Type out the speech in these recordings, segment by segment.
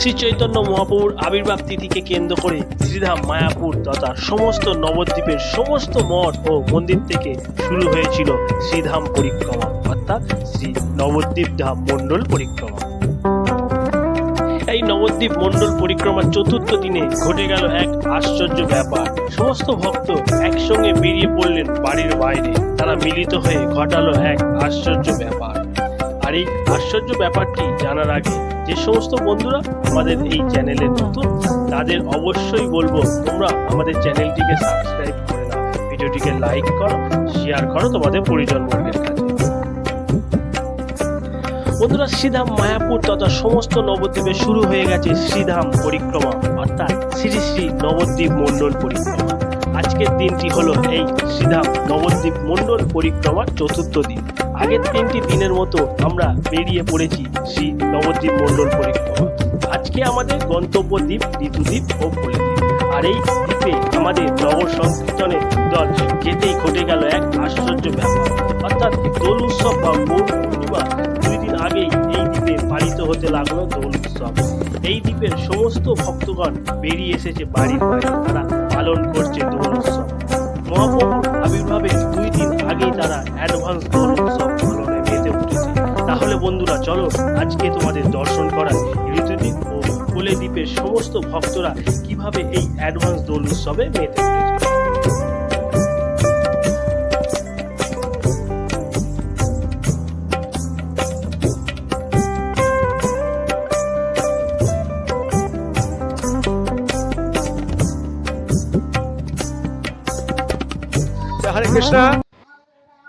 শ্রী চৈতন্য মহাপ্রভুর আবির্ভাব তিথিকে কেন্দ্র করে শ্রীধাম মায়াপুর তথা সমস্ত নবদ্বীপের সমস্ত মঠ ও মন্দির থেকে শুরু হয়েছিল শ্রীধাম পরিক্রমা, অর্থাৎ শ্রী নবদ্বীপ ধাম মণ্ডল পরিক্রমা। এই নবদ্বীপ মণ্ডল পরিক্রমার চতুর্থ দিনে ঘটে গেল এক আশ্চর্য ব্যাপার। সমস্ত ভক্ত একসঙ্গে বেরিয়ে পড়লেন বাড়ির বাইরে। তারা মিলিত হয়ে ঘটালো এক আশ্চর্য ব্যাপার। আর এই আশ্চর্য ব্যাপারটি জানার আগে যে সমস্ত বন্ধুরা আমাদের এই চ্যানেলে নতুন, তাদের অবশ্যই বলব, তোমরা আমাদের চ্যানেলটিকে সাবস্ক্রাইব করে নাও ভিডিওটিকে লাইক করো শেয়ার করো, তোমাদের পরিজন বর্গের কাছে। বন্ধুরা, শ্রীধাম মায়াপুর তথা সমস্ত নবদ্বীপে শুরু হয়ে গেছে শ্রীধাম পরিক্রমা, অর্থাৎ শ্রী শ্রী নবদ্বীপ মণ্ডল পরিক্রমা। আজকের দিনটি হলো এই শ্রীধাম নবদ্বীপ মণ্ডল পরিক্রমার চতুর্থ দিন। আগের তিনটি দিনের মতো আমরা বেরিয়ে পড়েছি শ্রী নবদ্বীপ মণ্ডল পরিক্রমা আজকে আমাদের গন্তব্য দ্বীপ ঋতুদ্বীপ ও ফলদ্বীপ আর এই দ্বীপে আমাদের নগর সংকীর্তনের দল যেতেই ঘটে গেল এক আশ্চর্য ব্যাপার। অর্থাৎ দোল উৎসব বা পৌষ পূর্ণিমা দুই দিন আগেই এই দ্বীপে পালিত হতে লাগল দোল উৎসব। এই দ্বীপের সমস্ত ভক্তগণ বেরিয়ে এসেছে বাড়ির বাড়ি তারা পালন করছে দোল উৎসব। মহাপ্রভুর আবির্ভাবের দুই দিন আগেই তারা অ্যাডভান্স বন্ধুরা, চলো আজকে তোমাদের দর্শন করায় ঋতুদ্বীপ ও কোলে দ্বীপের সমস্ত ভক্তরা কীভাবে এই অ্যাডভান্স দোল উৎসবে মেতে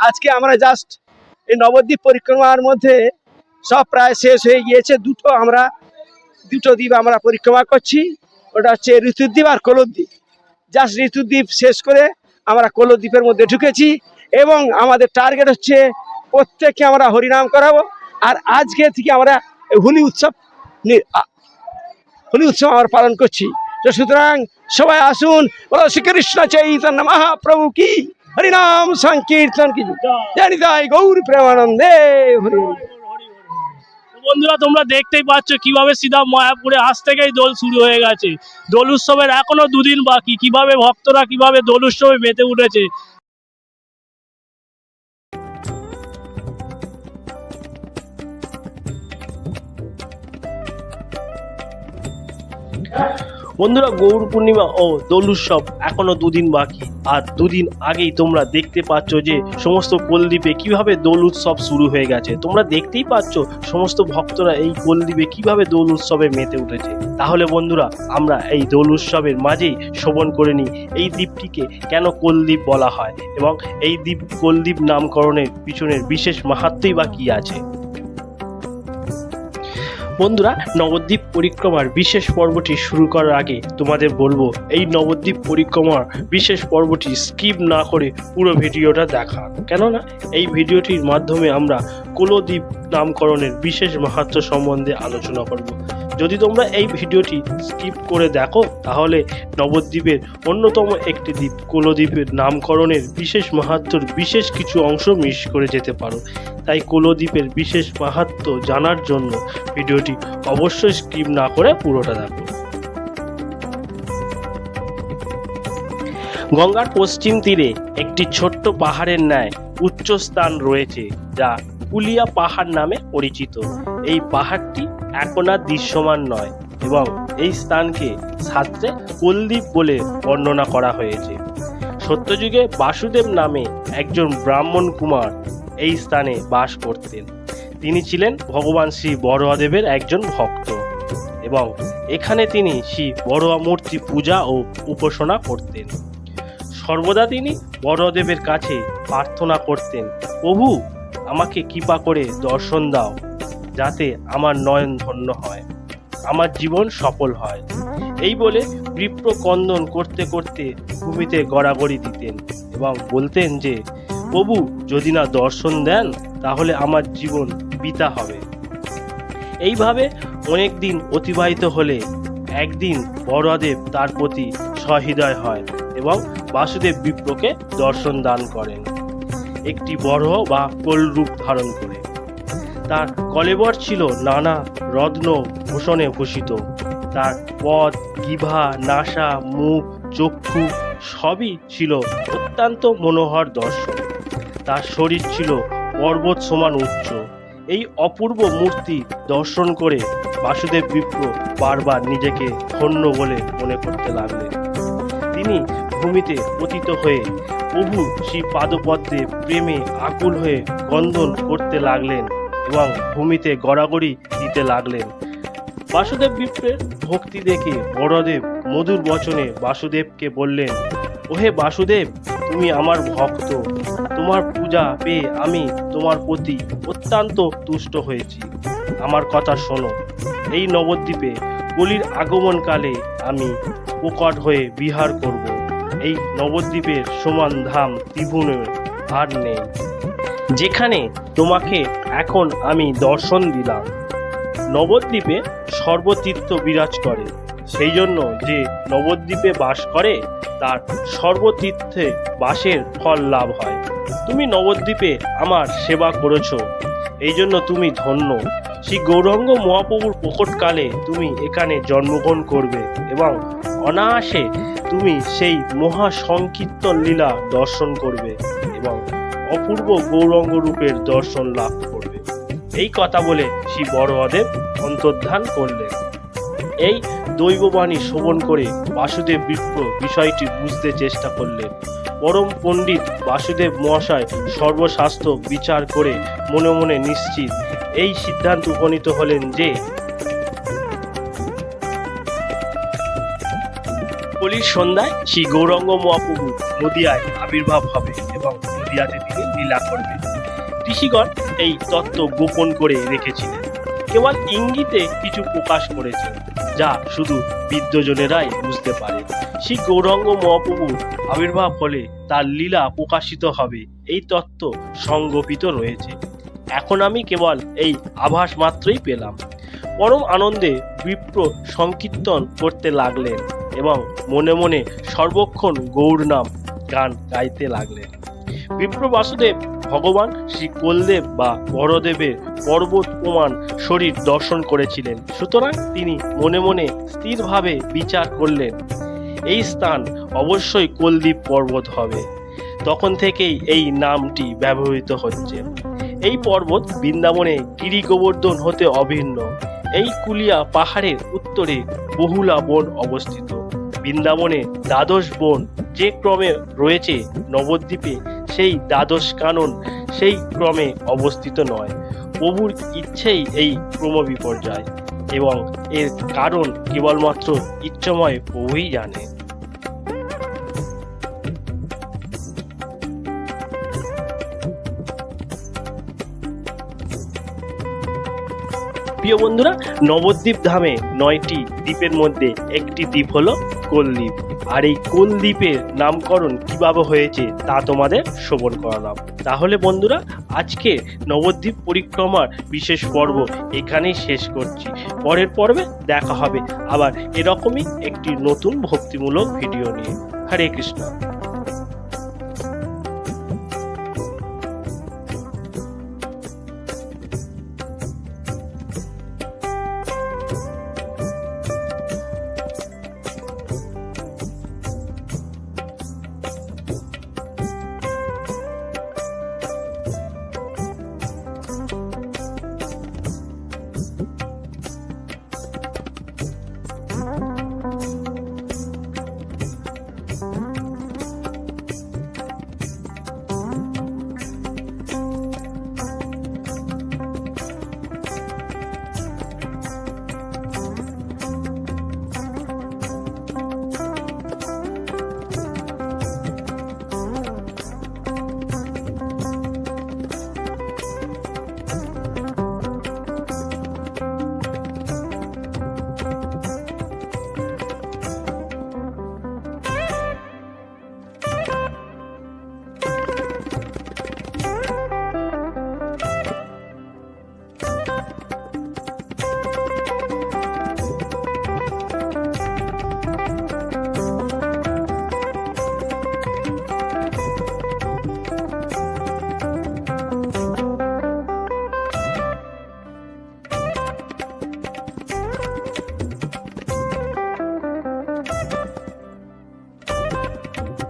আজকে আমরা জাস্ট এই নবদ্বীপ পরিক্রমার মধ্যে সব প্রায় শেষ হয়ে গিয়েছে। দুটো আমরা দুটো দ্বীপ আমরা পরিক্রমা করছি। ওটা হচ্ছে ঋতুদ্বীপ আর কোলদ্বীপ। জাস্ট ঋতুদ্বীপ শেষ করে আমরা কোলদ্বীপের মধ্যে ঢুকেছি এবং আমাদের টার্গেট হচ্ছে প্রত্যেককে আমরা হরিনাম করাবো। আর আজকে থেকে আমরা হোলি উৎসব হোলি উৎসব আমরা পালন করছি। তো সুতরাং সবাই আসুন বলো শ্রীকৃষ্ণ চৈতন্য মহাপ্রভু কি? হরিনাম সংকীর্তন কি? জানি তাই গৌর প্রেমানন্দে হরি হরি। বন্ধুরা, তোমরা দেখতেই পাচ্ছ কীভাবে সিধা মায়াপুরে আজ থেকেই দোল শুরু হয়ে গেছে। দোল উৎসবের এখনও দুদিন বাকি। কীভাবে ভক্তরা কীভাবে দোল উৎসবে মেতে উঠেছে বন্ধুরা গৌর পূর্ণিমা ও দোল উৎসব এখনও দুদিন বাকি। আর দুদিন আগেই তোমরা দেখতে পাচ্ছ যে সমস্ত কোলদ্বীপে কীভাবে দোল উৎসব শুরু হয়ে গেছে। তোমরা দেখতেই পাচ্ছ সমস্ত ভক্তরা এই কোলদ্বীপে কীভাবে দোল উৎসবে মেতে উঠেছে। তাহলে বন্ধুরা, আমরা এই দোল উৎসবের মাঝেই শোভন করে নিই, এই দ্বীপটিকে কেন কোলদ্বীপ বলা হয় এবং এই দ্বীপ, কোলদ্বীপ নামকরণের পিছনের বিশেষ মাহাত্মই বা কি আছে? বন্ধুরা, নবদ্বীপ পরিক্রমার বিশেষ পর্বটি শুরু করার আগে তোমাদের বলব, এই নবদ্বীপ পরিক্রমার বিশেষ পর্বটি স্কিপ না করে পুরো ভিডিওটা দেখা। কেননা, এই ভিডিওটির মাধ্যমে আমরা কুলদ্বীপ নামকরণের বিশেষ মাহাত্ম সম্বন্ধে আলোচনা করব। যদি তোমরা এই ভিডিওটি স্কিপ করে দেখো, তাহলে নবদ্বীপের অন্যতম একটি দ্বীপ কুলদ্বীপের নামকরণের বিশেষ মাহাত্ম্যর বিশেষ কিছু অংশ মিস করে যেতে পারো। তাই কুলদ্বীপের বিশেষ মাহাত্ম্য জানার জন্য ভিডিওটি অবশ্যই স্কিপ না করে পুরোটা দেখো। গঙ্গার পশ্চিম তীরে একটি ছোট্ট পাহাড়ের ন্যায় উচ্চ স্থান রয়েছে, যা কুলিয়া পাহাড় নামে পরিচিত। এই পাহাড়টি এখন আর দৃশ্যমান নয় এবং এই স্থানকে শাস্ত্রে কুলদ্বীপ বলে বর্ণনা করা হয়েছে। সত্যযুগে বাসুদেব নামে একজন ব্রাহ্মণ কুমার এই স্থানে বাস করতেন। তিনি ছিলেন ভগবান শ্রী বড়োয়াদেবের একজন ভক্ত এবং এখানে তিনি শ্রী বড়োয়া মূর্তি পূজা ও উপাসনা করতেন। সর্বদা তিনি বড়দেবের কাছে প্রার্থনা করতেন, প্রভু, আমাকে কৃপা করে দর্শন দাও। যাতে আমার নয়ন ধন্য হয়, আমার জীবন সফল হয়। এই বলে বিপ্র কন্দন করতে করতে ভূমিতে গড়াগড়ি দিতেন এবং বলতেন যে, প্রভু, যদি না দর্শন দেন, তাহলে আমার জীবন বিতা হবে। এইভাবে অনেক দিন অতিবাহিত হলে একদিন বড়দেব তার প্রতি সহৃদয় হয় এবং বাসুদেব বিপ্রকে দর্শন দান করেন। একটি বড় বা কোল রূপ ধারণ করে। তার কলেবর ছিল নানা রত্ন ভূষণে ভূষিত। তার পদ, গিভা, নাসা, মুখ, চক্ষু সবই ছিল অত্যন্ত মনোহর দর্শন তার শরীর ছিল পর্বত সমান উচ্চ। এই অপূর্ব মূর্তি দর্শন করে বাসুদেব বিপ্র বারবার নিজেকে ধন্য বলে মনে করতে লাগলেন। তিনি ভূমিতে পতিত হয়ে প্রভু শ্রী পাদপদ্মে প্রেমে আকুল হয়ে গন্ধন করতে লাগলেন। এবং ভূমিতে গড়াগড়ি দিতে লাগলেন। বাসুদেব বিপ্রের ভক্তি দেখে বড়দেব মধুর বচনে বাসুদেবকে বললেন, ওহে বাসুদেব, তুমি আমার ভক্ত। তোমার পূজা পেয়ে আমি তোমার প্রতি অত্যন্ত তুষ্ট হয়েছি। আমার কথা শোনো, এই নবদ্বীপে কলির আগমনকালে আমি প্রকট হয়ে বিহার করব। এই নবদ্বীপের সমান ধাম ত্রিভুবনের আর নেই। যেখানে তোমাকে এখন আমি দর্শন দিলাম। নবদ্বীপে সর্বতীর্থ বিরাজ করে। সেই জন্য যে নবদ্বীপে বাস করে, তার সর্বতীর্থে বাসের ফল লাভ হয়। তুমি নবদ্বীপে আমার সেবা করেছ। এই জন্য তুমি ধন্য। শ্রী গৌরঙ্গ মহাপ্রভুর প্রকটকালে তুমি এখানে জন্মগ্রহণ করবে এবং অনায়াসে তুমি সেই মহা সংকীর্তন লীলা দর্শন করবে এবং অপূর্ব গৌরঙ্গ রূপের দর্শন লাভ করবে। এই কথা বলে শ্রী বড়দেব অন্তর্ধান করলেন। এই দৈববাণী শ্রবণ করে বাসুদেব বিপ্র বিষয়টি বুঝতে চেষ্টা করলেন। পরম পণ্ডিত বাসুদেব মহাশয় সর্বশাস্ত্র বিচার করে মনে মনে নিশ্চিত এই সিদ্ধান্ত উপনীত হলেন যে কলির সন্ধ্যায় শ্রী গৌরঙ্গ মহাপ্রভু নদিয়ায় আবির্ভাব হবে এবং নদিয়াতে তিনি লীলা করবেন ঋষিগণ এই তত্ত্ব গোপন করে রেখেছিলেন। কেবল ইঙ্গিতে কিছু প্রকাশ করেছে, যা শুধু বিদ্যজনেরাই বুঝতে পারে। শ্রী গৌরঙ্গ মহাপ্রভু আবির্ভাব হলে তার লীলা প্রকাশিত হবে। এই তত্ত্ব সংগোপিত রয়েছে। এখন আমি কেবল এই আভাস মাত্রই পেলাম। পরম আনন্দে বিপ্র সংকীর্তন করতে লাগলেন এবং মনে মনে সর্বক্ষণ গৌর নাম গান গাইতে লাগলেন। বিপ্র বাসুদেব, ভগবান শ্রী কোলদেব বা বড়দেবের পর্বত প্রমাণ শরীর দর্শন করেছিলেন। সুতরাং তিনি মনে মনে স্থিরভাবে বিচার করলেন, এই স্থান অবশ্যই কোলদ্বীপ পর্বত হবে। তখন থেকেই এই নামটি ব্যবহৃত হচ্ছে। এই পর্বত বৃন্দাবনে গিরি গোবর্ধন হতে অভিন্ন। এই কুলিয়া পাহাড়ের উত্তরে বহুলা বন অবস্থিত। বৃন্দাবনে দ্বাদশ বন যে ক্রমে রয়েছে নবদ্বীপে সেই দ্বাদশ কানন সেই ক্রমে অবস্থিত নয়। প্রভুর ইচ্ছেই এই ক্রম বিপর্যয় এবং এর কারণ কেবলমাত্র ইচ্ছময় প্রভুই জানে। প্রিয় বন্ধুরা, নবদ্বীপ ধামে নয়টি দ্বীপের মধ্যে একটি দ্বীপ হলো কোলদ্বীপ। আর এই কোলদ্বীপের নামকরণ কীভাবে হয়েছে তা তোমাদের শ্রবণ করালাম। তাহলে বন্ধুরা, আজকে নবদ্বীপ পরিক্রমার বিশেষ পর্ব এখানেই শেষ করছি। পরের পর্বে দেখা হবে আবার এরকমই একটি নতুন ভক্তিমূলক ভিডিও নিয়ে। হরে কৃষ্ণ।